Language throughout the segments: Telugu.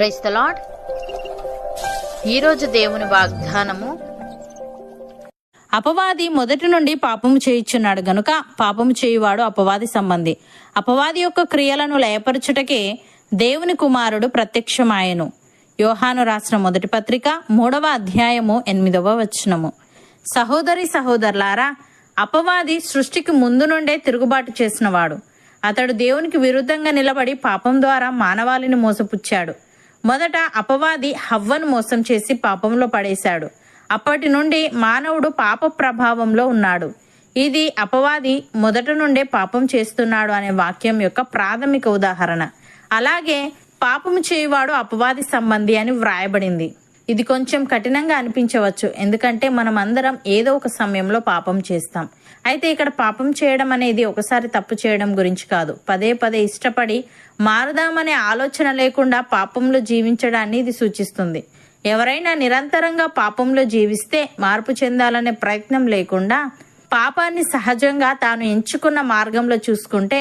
ప్రైస్ ద లాడ్ ఈరోజు దేవుని వాగ్దానము అపవాది మొదటి నుండి పాపము చేయుచున్నాడు గనుక పాపము చేయువాడు అపవాది సంబంధి. అపవాది యొక్క క్రియలను లయపరచుటకే దేవుని కుమారుడు ప్రత్యక్షమాయను. యోహాను రాసిన మొదటి పత్రిక మూడవ అధ్యాయము ఎనిమిదవ వచనము. సహోదరి సహోదరులారా అపవాది సృష్టికి ముందు నుండే తిరుగుబాటు చేసినవాడు. అతడు దేవునికి విరుద్ధంగా నిలబడి పాపం ద్వారా మానవాళిని మోసపుచ్చాడు. మొదట అపవాది హవ్వను మోసం చేసి పాపంలో పడేశాడు. అప్పటి నుండి మానవుడు పాప ప్రభావంలో ఉన్నాడు. ఇది అపవాది మొదట నుండే పాపం చేస్తున్నాడు అనే వాక్యం యొక్క ప్రాథమిక ఉదాహరణ. అలాగే పాపము చేయువాడు అపవాది సంబంధి అని వ్రాయబడింది. ఇది కొంచెం కఠినంగా అనిపించవచ్చు. ఎందుకంటే మనం అందరం ఏదో ఒక సమయంలో పాపం చేస్తాం. అయితే ఇక్కడ పాపం చేయడం అనేది ఒకసారి తప్పు చేయడం గురించి కాదు. పదే పదే ఇష్టపడి మారుదామనే ఆలోచన లేకుండా పాపంలో జీవించడాన్ని ఇది సూచిస్తుంది. ఎవరైనా నిరంతరంగా పాపంలో జీవిస్తే మార్పు చెందాలనే ప్రయత్నం లేకుండా పాపాన్ని సహజంగా తాను ఎంచుకున్న మార్గంలో చూసుకుంటే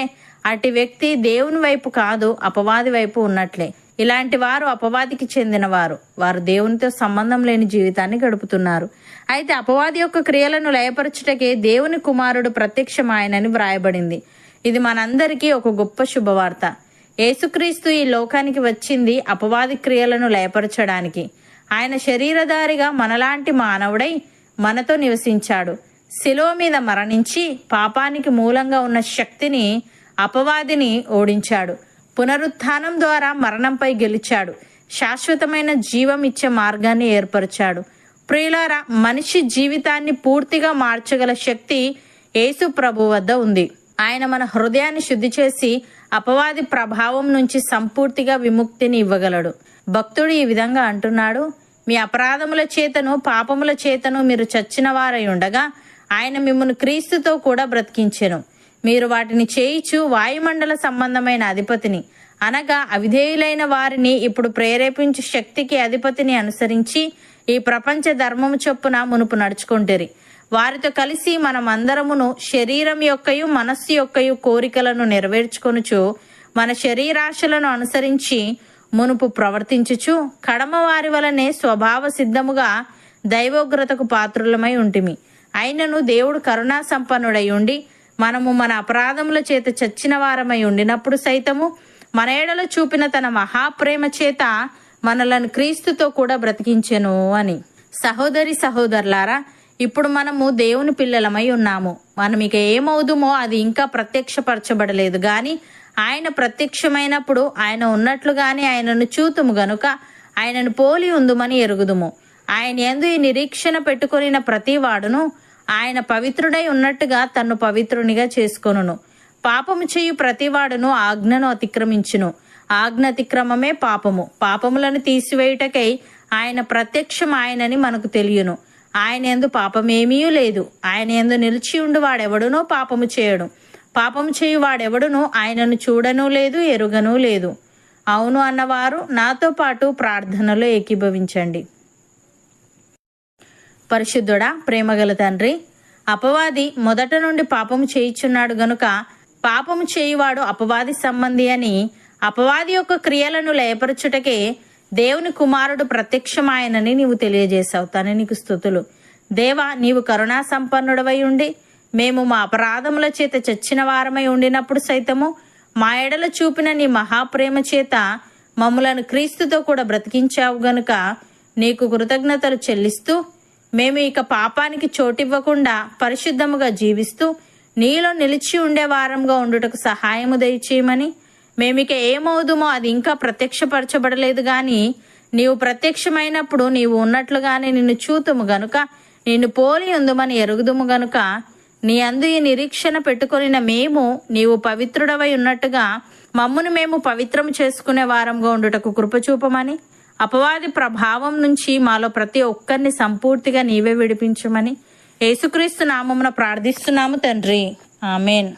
అటు వ్యక్తి దేవుని వైపు కాదు అపవాది వైపు ఉన్నట్లే. ఇలాంటి వారు అపవాదికి చెందినవారు. వారు దేవునితో సంబంధం లేని జీవితాన్ని గడుపుతున్నారు. అయితే అపవాది యొక్క క్రియలను లయపరచుటకే దేవుని కుమారుడు ప్రత్యక్షమాయనని వ్రాయబడింది. ఇది మనందరికీ ఒక గొప్ప శుభవార్త. యేసుక్రీస్తు ఈ లోకానికి వచ్చింది అపవాది క్రియలను లయపరచడానికి. ఆయన శరీరధారిగా మనలాంటి మానవుడై మనతో నివసించాడు. శిలో మీద మరణించి పాపానికి మూలంగా ఉన్న శక్తిని అపవాదిని ఓడించాడు. పునరుత్థానం ద్వారా మరణంపై గెలిచాడు. శాశ్వతమైన జీవం ఇచ్చే మార్గాన్ని ఏర్పరిచాడు. ప్రియులారా మనిషి జీవితాన్ని పూర్తిగా మార్చగల శక్తి యేసు ప్రభు వద్ద ఉంది. ఆయన మన హృదయాన్ని శుద్ధి చేసి అపవాది ప్రభావం నుంచి సంపూర్తిగా విముక్తిని ఇవ్వగలడు. భక్తుడు ఈ విధంగా అంటున్నాడు మీ అపరాధముల చేతను పాపముల చేతను మీరు చచ్చిన వారై ఉండగా ఆయన మిమ్మల్ని క్రీస్తుతో కూడా బ్రతికించెను. మీరు వాటిని చేయిచు వాయుమండల సంబంధమైన అధిపతిని. అనగా అవిధేయులైన వారిని ఇప్పుడు ప్రేరేపించు శక్తికి అధిపతిని అనుసరించి ఈ ప్రపంచ ధర్మము చొప్పున మునుపు నడుచుకుంటేరి. వారితో కలిసి మనం అందరమును శరీరం యొక్కయు మనస్సు యొక్కయు కోరికలను నెరవేర్చుకొనుచు మన శరీరాశలను అనుసరించి మునుపు ప్రవర్తించుచు కడమ వారి వలనే స్వభావ సిద్ధముగా దైవోగ్రతకు పాత్రులమై ఉంటిమి. అయినను దేవుడు కరుణా సంపన్నుడై ఉండి మనము మన అపరాధముల చేత చచ్చిన వారమై ఉండినప్పుడు సైతము మన ఏడలో చూపిన తన మహాప్రేమ చేత మనలను క్రీస్తుతో కూడా బ్రతికించెను అని. సహోదరి సహోదరులారా ఇప్పుడు మనము దేవుని పిల్లలమై ఉన్నాము. మనం ఇక ఏమవుదుమో అది ఇంకా ప్రత్యక్షపరచబడలేదు. గాని ఆయన ప్రత్యక్షమైనప్పుడు ఆయన ఉన్నట్లుగానే ఆయనను చూతుము గనుక ఆయనను పోలి ఉందుమని ఎరుగుదుము. ఆయన ఎందు ఈ నిరీక్షణ పెట్టుకొనిన ప్రతి వాడును ఆయన పవిత్రుడై ఉన్నట్టుగా తన్ను పవిత్రునిగా చేసుకొనును. పాపము చేయు ప్రతివాడును ఆజ్ఞను అతిక్రమించును. ఆజ్ఞ అతిక్రమమే పాపము. పాపములను తీసివేయుటకై ఆయన ప్రత్యక్షం ఆయనని మనకు తెలియను. ఆయన ఎందు పాపమేమీ లేదు. ఆయన ఎందు నిలిచి ఉండు వాడెవడునో పాపము చేయడు పాపము చేయు వాడెవడునో ఆయనను చూడను లేదు ఎరుగను లేదు. అవును అన్నవారు నాతో పాటు ప్రార్థనలో ఏకీభవించండి. పరిశుద్ధుడా ప్రేమగల తండ్రి. అపవాది మొదట నుండి పాపము చేయుచున్నాడు గనుక పాపము చేయువాడు అపవాది సంబంధి అని అపవాది యొక్క క్రియలను లయపరచుటకే దేవుని కుమారుడు ప్రత్యక్షమాయనని నీవు తెలియజేశావు. తన నీకు స్థుతులు. దేవా నీవు కరుణా సంపన్నుడవై ఉండి మేము మా అపరాధముల చేత చచ్చిన వారమై ఉండినప్పుడు సైతము మా ఎడల చూపిన నీ మహాప్రేమ చేత మమ్ములను క్రీస్తుతో కూడా బ్రతికించావు గనుక నీకు కృతజ్ఞతలు చెల్లిస్తూ మేము ఇక పాపానికి చోటివ్వకుండా పరిశుద్ధముగా జీవిస్తూ నీలో నిలిచి ఉండే వారంగా ఉండుటకు సహాయము దయచేయమని. మేమిక ఏమవుదుమో అది ఇంకా ప్రత్యక్షపరచబడలేదు గాని నీవు ప్రత్యక్షమైనప్పుడు నీవు ఉన్నట్లుగానే నిన్ను చూతుము గనుక నిన్ను పోలి ఉందుమని ఎరుగుదుము గనుక నీ అందు ఈ నిరీక్షణ పెట్టుకొనిన మేము నీవు పవిత్రుడవై ఉన్నట్టుగా మమ్మును మేము పవిత్రము చేసుకునే వారంగా ఉండుటకు కృపచూపమని అపవాది ప్రభావం నుంచి మాలో ప్రతి ఒక్కరిని సంపూర్తిగా నీవే విడిపించమని యేసుక్రీస్తు నామమున ప్రార్థిస్తున్నాము తండ్రి. ఆమెన్.